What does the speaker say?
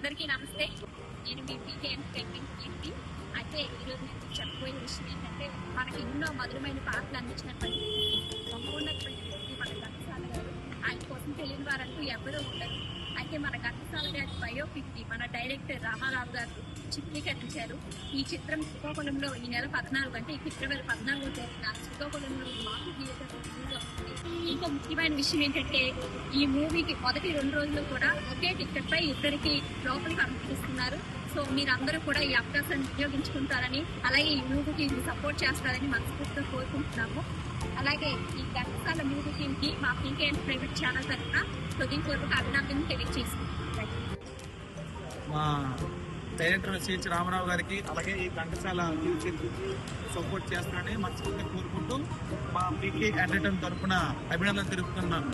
అందరికీ నమస్తే. నేను మీ పీకేఎం ఎంటర్టైన్మెంట్ కీర్తి. అయితే ఈరోజు నేను చెప్పబోయే విషయం ఏంటంటే మనకి ఎన్నో మధురమైన పాటలు అందించినటువంటి సంపూర్ణ మన ఘంటసాల గారు. ఆయన కోసం తెలియని వారంటూ ఎవరూ ఉండరు. అయితే మన ఘంటసాల గారి బయోపిక్ని మన డైరెక్టర్ రామారావు గారు చిత్రీకరించారు. ఈ చిత్రం శ్రీకాకుళంలో ఈ నెల పద్నాలుగు అంటే ఈ ఫిబ్రవరి పద్నాలుగో తేదీన శ్రీకాకుళంలో మాకు థియేటర్ ఇంకో ముఖ్యమైన విషయం ఏంటంటే ఈ మూవీకి మొదటి రెండు రోజులు కూడా ఒకే టికెట్ పై ఇద్దరికి లోపలికి అనుమతిస్తున్నారు. సో మీరందరూ కూడా ఈ అవకాశాన్ని వినియోగించుకుంటారని అలాగే ఈ మూవీకి సపోర్ట్ చేస్తారని మనస్ఫూర్తిగా కోరుకుంటున్నాము. అలాగే ఈ ఘంటసాల మ్యూజిక్ టీమ్కి మా పీకే అండ్ ప్రైవేట్ ఛానల్ తరఫున హృదయపూర్వక అభినందనలు తెలియజేస్తున్నాం మా డైరెక్టర్ సిహెచ్ రామారావు గారికి అలాగే ఈ ఘంటసాల మ్యూజిక్ సపోర్ట్ చేస్తారని మనస్ఫూర్తిగా కోరుకుంటూ మా పీకే ఎంటర్టైన్ తరఫున అభినందనలు తెలుపుతున్నాను.